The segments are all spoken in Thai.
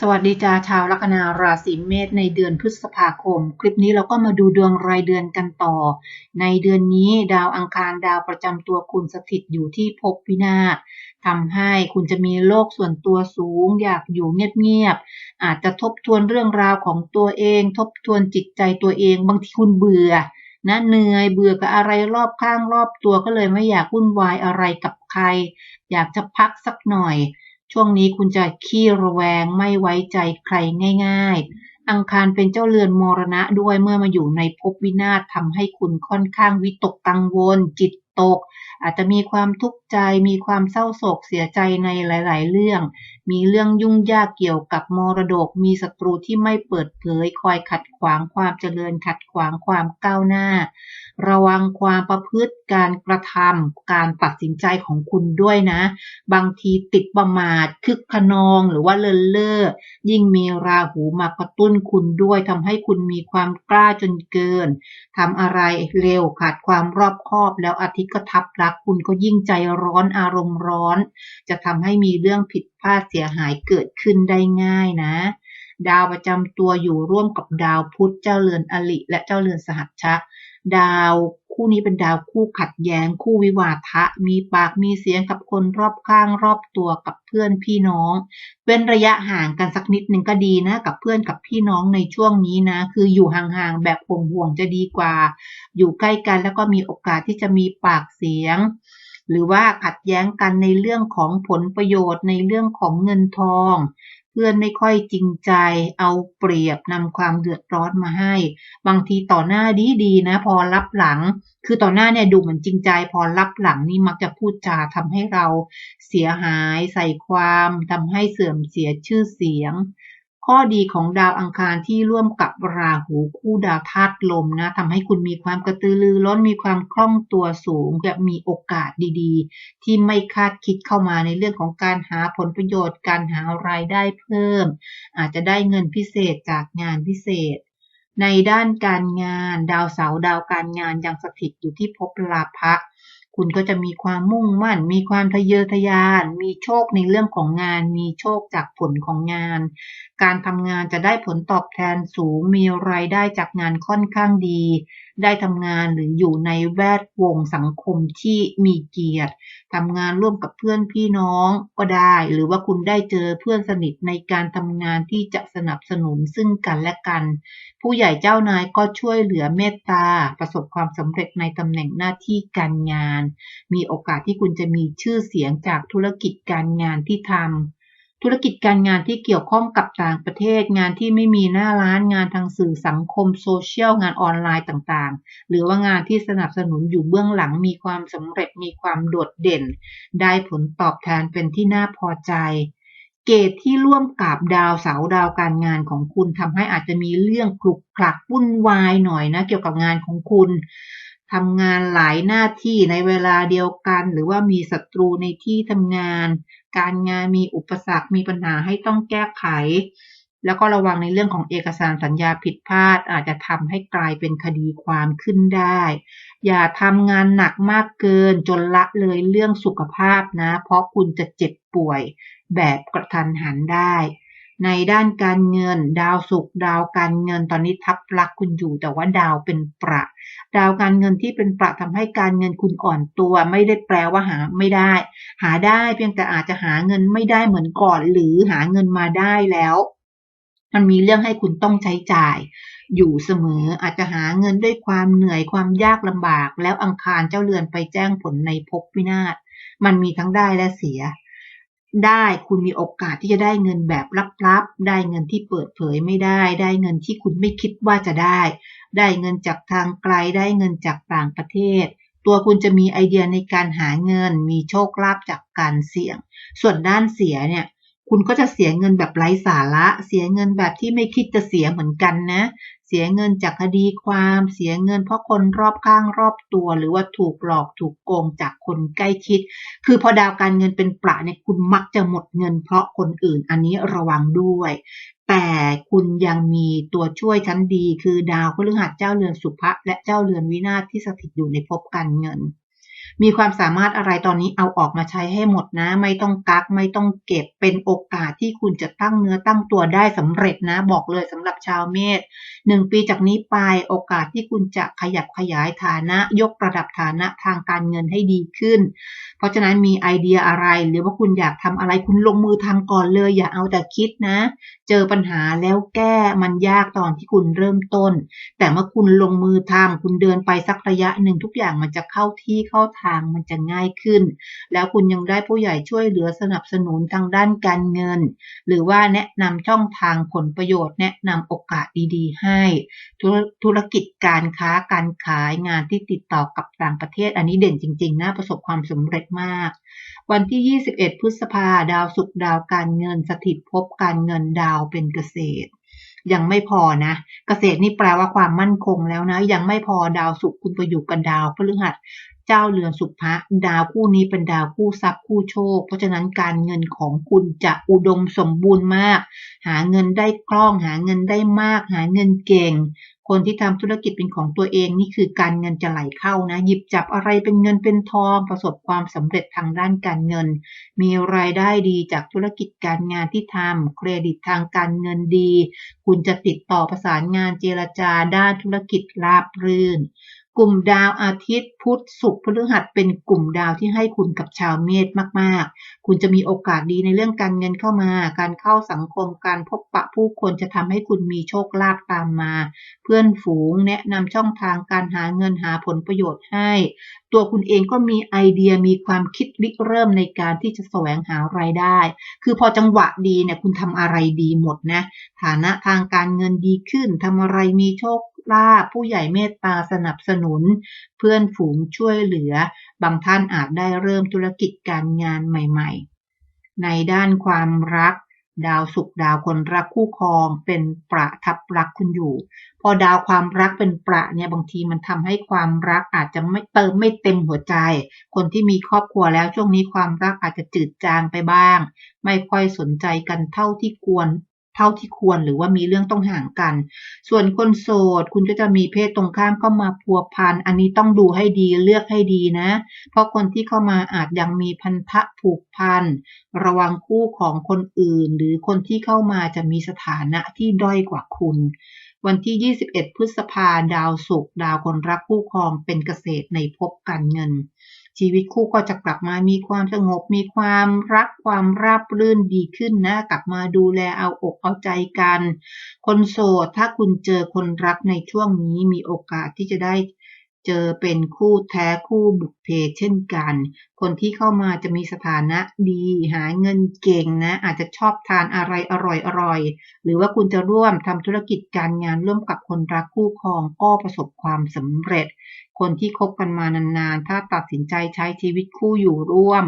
สวัสดีจ้าชาวลัคนาราศีเมษในเดือนพฤษภาคม คลิปนี้เราก็มาดูดวงรายเดือนกันต่อ ในเดือนนี้ดาวอังคารดาวประจำตัวคุณสถิตอยู่ที่ภพวินาศทำให้คุณจะมีโลกส่วนตัวสูง อยากอยู่เงียบๆอาจจะทบทวนเรื่องราวของตัวเอง ทบทวนจิตใจตัวเองบางทีคุณเบื่อนะเหนื่อยเบื่อกับอะไรรอบข้างรอบตัวก็เลยไม่อยากวุ่นวายอะไรกับใคร อยากจะพักสักหน่อย ช่วงนี้คุณจะขี้ระแวงไม่ไว้ใจใครง่าย ๆ อังคารเป็นเจ้าเรือนมรณะด้วยเมื่อมาอยู่ในภพวินาศทำให้คุณค่อนข้างวิตกกังวลจิต ตก อาจจะมีความทุกข์ใจ มีความเศร้าโศกเสียใจในหลาย ๆ เรื่อง มีเรื่องยุ่งยากเกี่ยวกับมรดก มีศัตรูที่ไม่เปิดเผย คอยขัดขวางความเจริญ ขัดขวางความก้าวหน้า ระวังความประพฤติ การกระทำการตัดสินใจของคุณด้วยนะ บางทีติดประมาท คึกขนอง หรือว่าเลินเล่อ ยิ่งมีราหูมากระตุ้นคุณด้วยทำให้คุณมีความกล้าจนเกินทำอะไรเร็วขาดความรอบคอบแล้วอาทิตก็ทับรักคุณก็ยิ่งใจร้อนอารมณ์ร้อน จะทำให้มีเรื่องผิดพลาดเสียหายเกิดขึ้นได้ง่ายนะ ดาวประจำตัวอยู่ร่วมกับดาวพุธเจ้าเรือนอลิ และเจ้าเรือนสหัชชะ ดาว คู่นี้เป็นดาวคู่ขัดแย้ง คู่วิวาทะ มีปากมีเสียงกับคนรอบข้างรอบตัวกับเพื่อนพี่น้อง เว้นระยะห่างกันสักนิดหนึ่งก็ดีนะ กับเพื่อนกับพี่น้องในช่วงนี้นะ คืออยู่ห่างๆแบบห่วงๆจะดีกว่า อยู่ใกล้กันแล้วก็มีโอกาสที่จะมีปากเสียง หรือว่าขัดแย้งกันในเรื่องของผลประโยชน์ในเรื่องของเงินทอง พื่อนไม่ค่อยจริงใจ เอาเปรียบนำความเดือดร้อนมาให้ บางทีต่อหน้าดีดีนะ พอรับหลัง คือต่อหน้าเนี่ยดูเหมือนจริงใจ พอรับหลังนี่มักจะพูดจาทำให้เราเสียหายใส่ความทำให้เสื่อมเสียชื่อเสียง ข้อดีของดาวอังคารที่ร่วมกับราหูคู่ดาวธาตุลมนะทำให้คุณมีความกระตือรือร้นมีความคล่องตัวสูงและมีโอกาสดีๆ ที่ไม่คาดคิดเข้ามาในเรื่องของการหาผลประโยชน์ การหารายได้เพิ่ม อาจจะได้เงินพิเศษจากงานพิเศษ ในด้านการงาน ดาวเสาร์ดาวการงานยังสถิตอยู่ที่ภพลาภะ คุณก็จะมีความมุ่งมั่น มีความทะเยอทะยาน มีโชคในเรื่องของงาน มีโชคจากผลของงาน การทำงานจะได้ผลตอบแทนสูง มีรายได้จากงานค่อนข้างดี ได้ทำงานหรืออยู่ในแวดวงสังคมที่มีเกียรติทำงานร่วมกับเพื่อนพี่น้องก็ได้ หรือว่าคุณได้เจอเพื่อนสนิทในการทำงานที่จะสนับสนุนซึ่งกันและกัน ผู้ใหญ่เจ้านายก็ช่วยเหลือเมตตา ประสบความสำเร็จในตำแหน่งหน้าที่การงาน มีโอกาสที่คุณจะมีชื่อเสียงจากธุรกิจการงานที่ทำ ธุรกิจการงานที่เกี่ยวข้องกับต่างประเทศ งานที่ไม่มีหน้าร้านงานทางสื่อสังคมโซเชียลงานออนไลน์ต่างๆ หรือว่างานที่สนับสนุนอยู่เบื้องหลังมีความสำเร็จมีความโดดเด่น ได้ผลตอบแทนเป็นที่น่าพอใจ เกตที่ร่วมกับดาวเสาดาวการงานของคุณทำให้อาจจะมีเรื่องคลุกคลักวุ่นวายหน่อยนะ เกี่ยวกับงานของคุณ ทำงานหลายหน้าที่ในเวลาเดียวกัน หรือว่ามีศัตรูในที่ทำงาน การงานมีอุปสรรคมีปัญหาให้ต้องแก้ไข แล้วก็ระวังในเรื่องของเอกสารสัญญาผิดพลาด อาจจะทำให้กลายเป็นคดีความขึ้นได้ อย่าทำงานหนักมากเกินจนละเลยเรื่องสุขภาพนะ เพราะคุณจะเจ็บป่วยแบบกระทันหันได้ ในด้านการเงิน ดาวศุกร์ดาวการเงินตอนนี้ทับลักคุณอยู่ แต่ว่าดาวเป็นประ ดาวการเงินที่เป็นประทำให้การเงินคุณอ่อนตัว ไม่ได้แปลว่าหาไม่ได้ หาได้เพียงแต่อาจจะหาเงินไม่ได้เหมือนก่อน หรือหาเงินมาได้แล้ว มันมีเรื่องให้คุณต้องใช้จ่าย อยู่เสมออาจจะหาเงินด้วยความเหนื่อยความยากลำบาก แล้วอังคารเจ้าเรือนไปแจ้งผลในภพวินาศมันมีทั้งได้และเสีย ได้คุณมีโอกาสที่จะได้เงินแบบลับๆ ได้เงินที่เปิดเผยไม่ได้ ได้เงินที่คุณไม่คิดว่าจะได้ ได้เงินจากทางไกล ได้เงินจากต่างประเทศ ตัวคุณจะมีไอเดียในการหาเงิน มีโชคลาภจากการเสี่ยง ส่วนด้านเสียเนี่ย คุณก็จะเสียเงินแบบไร้สาระ เสียเงินแบบที่ไม่คิดจะเสียเหมือนกันนะ เสียเงินจากคดีความ เสียเงินเพราะคนรอบข้างรอบตัว หรือว่าถูกหลอกถูกโกงจากคนใกล้ชิด คือพอดาวการเงินเป็นประเนี่ยคุณมักจะหมดเงินเพราะคนอื่นอันนี้ระวังด้วย แต่คุณยังมีตัวช่วยชั้นดี คือดาวพฤหัสเจ้าเรือนสุภะและเจ้าเรือนวินาศที่สถิตอยู่ในภพการเงิน มีความสามารถอะไรตอนนี้เอาออกมาใช้ให้หมดนะ ไม่ต้องกักไม่ต้องเก็บเป็นโอกาสที่คุณจะตั้งเนื้อตั้งตัวได้สำเร็จนะ บอกเลยสำหรับชาวเมษหนึ่งปีจากนี้ไปโอกาสที่คุณจะขยับขยายฐานะ ยกระดับฐานะทางการเงินให้ดีขึ้น เพราะฉะนั้นมีไอเดียอะไร หรือว่าคุณอยากทำอะไรคุณลงมือทำก่อนเลย อย่าเอาแต่คิดนะ เจอปัญหาแล้วแก้มันยากตอนที่คุณเริ่มต้น แต่เมื่อคุณลงมือทำคุณเดินไปสักระยะหนึ่งทุกอย่างมันจะเข้าที่เข้าทางางมันจะง่ายขึ้น แล้วคุณยังได้ผู้ใหญ่ช่วยเหลือสนับสนุนทางด้านการเงิน หรือว่าแนะนำช่องทางผลประโยชน์ แนะนำโอกาสดีๆ ให้ ธุรกิจการค้าการขายงานที่ติดต่อกับต่างประเทศ อันนี้เด่นจริงๆนะประสบความสำเร็จมาก วันที่ 21 พฤษภาดาวศุกดาวการเงินสถิตภพการเงินดาวเป็นเกษตรยังไม่พอนะ เกษตรนี่แปลว่าความมั่นคงแล้วนะ ยังไม่พอดาวศุกคุณไปอยู่กับดาวพฤหัส เจ้าเรือนสุภะดาวคู่นี้เป็นดาวคู่ทรัพย์คู่โชค เพราะฉะนั้นการเงินของคุณจะอุดมสมบูรณ์มาก หาเงินได้คล่อง หาเงินได้มาก หาเงินเก่ง คนที่ทำธุรกิจเป็นของตัวเองนี่คือการเงินจะไหลเข้านะ หยิบจับอะไรเป็นเงินเป็นทอง ประสบความสำเร็จทางด้านการเงิน มีรายได้ดีจากธุรกิจการงานที่ทำเครดิตทางการเงินดี คุณจะติดต่อประสานงานเจรจาด้านธุรกิจราบรื่น กลุ่มดาวอาทิตย์ พุธศุกร์พฤหัสเป็นกลุ่มดาวที่ให้คุณกับชาวเมษมากๆ คุณจะมีโอกาสดีในเรื่องการเงินเข้ามา การเข้าสังคม การพบปะผู้คนจะทำให้คุณมีโชคลาภตามมา เพื่อนฝูงแนะนำช่องทางการหาเงินหาผลประโยชน์ให้ ตัวคุณเองก็มีไอเดียมีความคิดริเริ่มในการที่จะแสวงหารายได้ คือพอจังหวะดีเนี่ยคุณทำอะไรดีหมดนะฐานะทางการเงินดีขึ้นทำอะไรมีโชคลาภผู้ใหญ่เมตตาสนับสนุน เพื่อนฝูงช่วยเหลือ บางท่านอาจได้เริ่มธุรกิจการงานใหม่ ๆ ในด้านความรัก ดาวสุขดาวคนรักคู่ครอง เป็นประทับรักคุณอยู่ พอดาวความรักเป็นประเนี่ยบางทีมันทำให้ความรักอาจจะไม่เติมไม่เต็มหัวใจ คนที่มีครอบครัวแล้วช่วงนี้ความรักอาจจะจืดจางไปบ้าง ไม่ค่อยสนใจกันเท่าที่ควร เท่าที่ควรหรือว่ามีเรื่องต้องห่างกัน ส่วนคนโสดคุณก็จะมีเพศตรงข้ามเข้ามาพัวพัน อันนี้ต้องดูให้ดีเลือกให้ดีนะ เพราะคนที่เข้ามาอาจยังมีพันธะผูกพัน ระวังคู่ของคนอื่น หรือคนที่เข้ามาจะมีสถานะที่ด้อยกว่าคุณวันที่ 21 พฤษภาดาวศุกร์ดาวคนรักคู่ครองเป็นเกษตรในภพการเงิน ชีวิตคู่ก็จะกลับมามีความสงบ มีความรักความราบรื่นดีขึ้นนะ กลับมาดูแลเอาอกเอาใจกัน คนโสดถ้าคุณเจอคนรักในช่วงนี้มีโอกาสที่จะได้ เจอเป็นคู่แท้คู่บุกเพเช่นกัน คนที่เข้ามาจะมีสถานะดี หาเงินเก่งนะ อาจจะชอบทานอะไรอร่อยๆหรือว่าคุณจะร่วมทำธุรกิจการงานร่วมกับคนรักคู่ครองก็ประสบความสำเร็จ คนที่คบกันมานานๆ ถ้าตัดสินใจใช้ชีวิตคู่อยู่ร่วม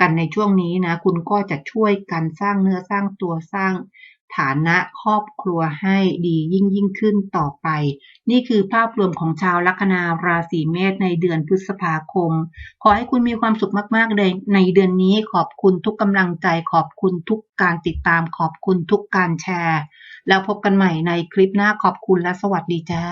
กันในช่วงนี้นะ คุณก็จะช่วยกันสร้างเนื้อสร้างตัวสร้าง ฐานะครอบครัวให้ดียิ่งยิ่งขึ้นต่อไป นี่คือภาพรวมของชาวลัคนาราศีเมษในเดือนพฤษภาคม ขอให้คุณมีความสุขมากๆเลยในเดือนนี้ขอบคุณทุกกำลังใจ ขอบคุณทุกการติดตาม ขอบคุณทุกการแชร์ แล้วพบกันใหม่ในคลิปหน้าขอบคุณและสวัสดีจ้า